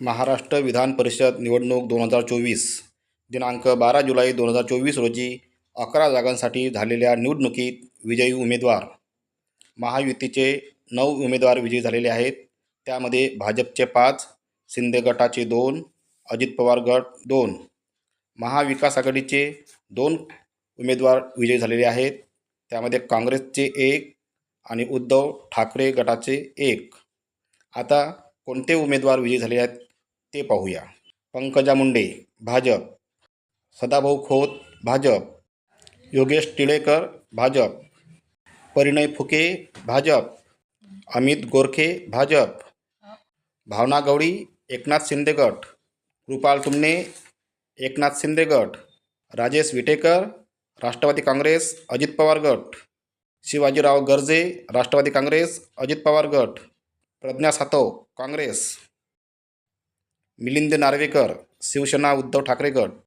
महाराष्ट्र विधान परिषद निवडणूक दोन हजार चोवीस दिनांक बारा जुलै दोन हजार चोवीस रोजी अकरा जागांसाठी झालेल्या निवडणुकीत विजयी उमेदवार. महायुतीचे नऊ उमेदवार विजयी झालेले आहेत. त्यामध्ये भाजपचे पाच शिंदे गटाचे दोन अजित पवार गट दोन. महाविकास आघाडीचे दोन उमेदवार विजयी झालेले आहेत. त्यामध्ये काँग्रेसचे एक आणि उद्धव ठाकरे गटाचे एक. आता कोणते उमेदवार विजयी झाले आहेत? ते पाहूया. पंकजा मुंडे भाजप. सदाभाऊ खोत भाजप. योगेश टिळेकर भाजप. परिणय फुके भाजप. अमित गोरखे भाजप. भावना गवळी एकनाथ शिंदे गट कृपाल तुमने एकनाथ शिंदे गट राजेश विटेकर राष्ट्रवादी काँग्रेस अजित पवार गट. शिवाजीराव गर्जे राष्ट्रवादी काँग्रेस अजित पवार गट. प्रज्ञा सातव काँग्रेस. मिलिंद नार्वेकर शिवसेना उद्धव ठाकरे गट